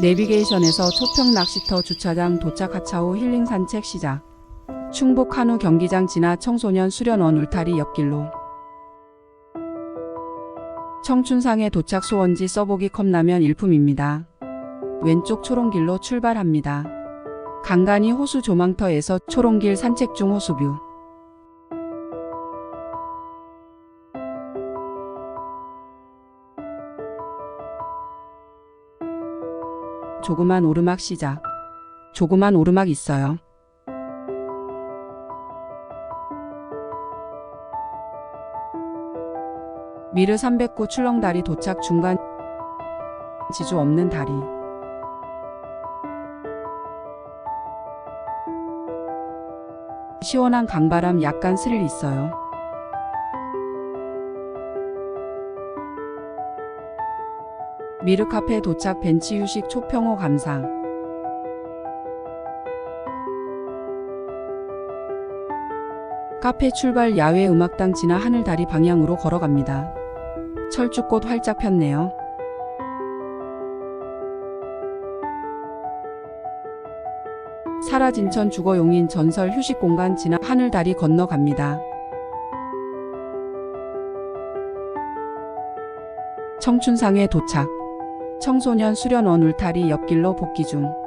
내비게이션에서 초평 낚시터 주차장 도착 하차 후 힐링 산책 시작. 충북 한우 경기장 지나 청소년 수련원 울타리 옆길로. 청춘상에 도착 소원지 써보기 컵라면 일품입니다. 왼쪽 초롱길로 출발합니다. 간간히 호수 조망터에서 초롱길 산책 중 호수뷰. 조그만 오르막 시작. 조그만 오르막 있어요. 미르 309 출렁다리 도착 중간 지주 없는 다리. 시원한 강바람 약간 스릴 있어요. 미르 카페 도착 벤치 휴식 초평호 감상. 카페 출발 야외 음악당 지나 하늘다리 방향으로 걸어갑니다. 철쭉꽃 활짝 폈네요. 사라진천 주거용인 전설 휴식 공간 지나 하늘다리 건너갑니다. 청춘상에 도착. 청소년 수련원 울타리 옆길로 복귀 중.